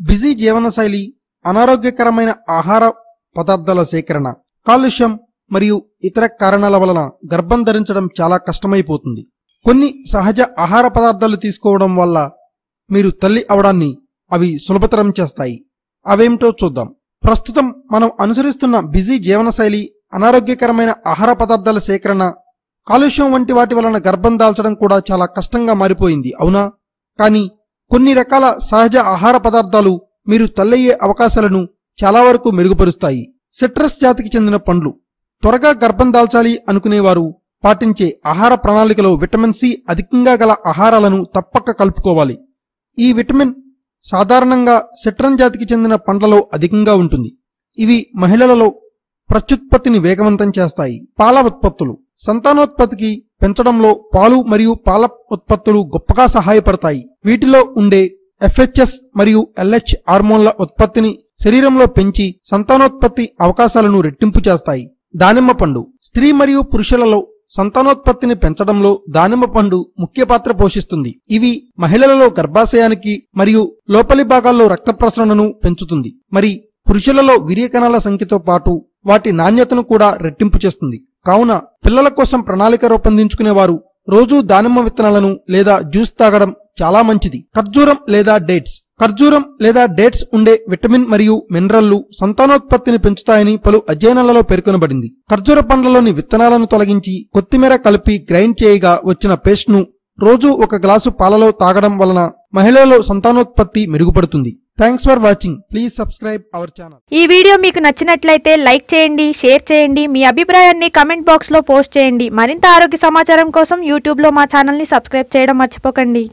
Busy జీవనశైలి అనారోగ్యకరమైన ఆహార పదార్థాల సేకరణ కాలుష్యం మరియు ఇతర కారణాల వలన గర్భం ధరించడం చాలా కష్టమైపోతుంది. కొన్ని సహజ ఆహార పదార్థాలు తీసుకోవడం వల్ల మీరు తల్లి అవడాన్ని అవి సులభతరం చేస్తాయి. అవేమిటో చూద్దాం. ప్రస్తుతం మనం అనుసరిస్తున్న బిజీ జీవనశైలి అనారోగ్యకరమైన ఆహార పదార్థాల సేకరణ కాలుష్యం వంటి వాటి వలన గర్భం దాల్చడం కూడా చాలా కష్టంగా మారిపోయింది అవునా? కానీ కొన్ని రకాల సహజ ఆహార పదార్థాలు మీరు తల్లయ్యే అవకాశాలను చాలా వరకు మెరుగుపరుస్తాయి. సిట్రస్ జాతికి చెందిన పండ్లు. త్వరగా గర్భం దాల్చాలి అనుకునేవారు పాటించే ఆహార ప్రణాళికలో విటమిన్ సి అధికంగా గల ఆహారాలను తప్పక కలుపుకోవాలి. ఈ విటమిన్ సాధారణంగా సిట్రన్ జాతికి చెందిన పండ్లలో అధికంగా ఉంటుంది. ఇవి మహిళలలో ప్రత్యుత్పత్తిని వేగవంతం చేస్తాయి. పాల ఉత్పత్తులు. సంతానోత్పత్తికి పెంచడంలో పాలు మరియు పాల ఉత్పత్తులు గొప్పగా సహాయపడతాయి. వీటిలో ఉండే ఎఫ్హెచ్ఎస్ మరియు ఎల్హెచ్ హార్మోన్ల ఉత్పత్తిని శరీరంలో పెంచి సంతానోత్పత్తి అవకాశాలను రెట్టింపు చేస్తాయి. దానిమ్మ పండు. స్త్రీ మరియు పురుషులలో సంతానోత్పత్తిని పెంచడంలో దానిమ్మ పండు ముఖ్య పాత్ర పోషిస్తుంది. ఇవి మహిళలలో గర్భాశయానికి మరియు లోపలి భాగాల్లో రక్త ప్రసరణను పెంచుతుంది. మరి పురుషులలో వీర్యకణాల సంఖ్యతో పాటు వాటి నాణ్యతను కూడా రెట్టింపు చేస్తుంది. కావున పిల్లల కోసం ప్రణాళిక రూపొందించుకునేవారు రోజూ దానిమ్మ విత్తనాలను లేదా జ్యూస్ తాగడం చాలా మంచిది. ఖర్జూరం లేదా డేట్స్. ఖర్జూరం లేదా డేట్స్ ఉండే విటమిన్ మరియు మినరల్లు సంతానోత్పత్తిని పెంచుతాయని పలు అధ్యయనాలలో పేర్కొనబడింది. ఖర్జూర పండ్లలోని విత్తనాలను తొలగించి కొత్తిమీర కలిపి గ్రైండ్ చేయగా వచ్చిన పేస్ట్ను రోజూ ఒక గ్లాసు పాలలో తాగడం వలన మహిళలలో సంతానోత్పత్తి మెరుగుపడుతుంది. Thanks for watching please subscribe our channel ఈ వీడియో మీకు నచ్చినట్లయితే లైక్ చేయండి షేర్ చేయండి మీ అభిప్రాయాన్ని కమెంట్ బాక్స్లో పోస్ట్ చేయండి. మరింత ఆరోగ్య సమాచారం కోసం యూట్యూబ్లో మా ఛానల్ని సబ్స్క్రైబ్ చేయడం మర్చిపోకండి.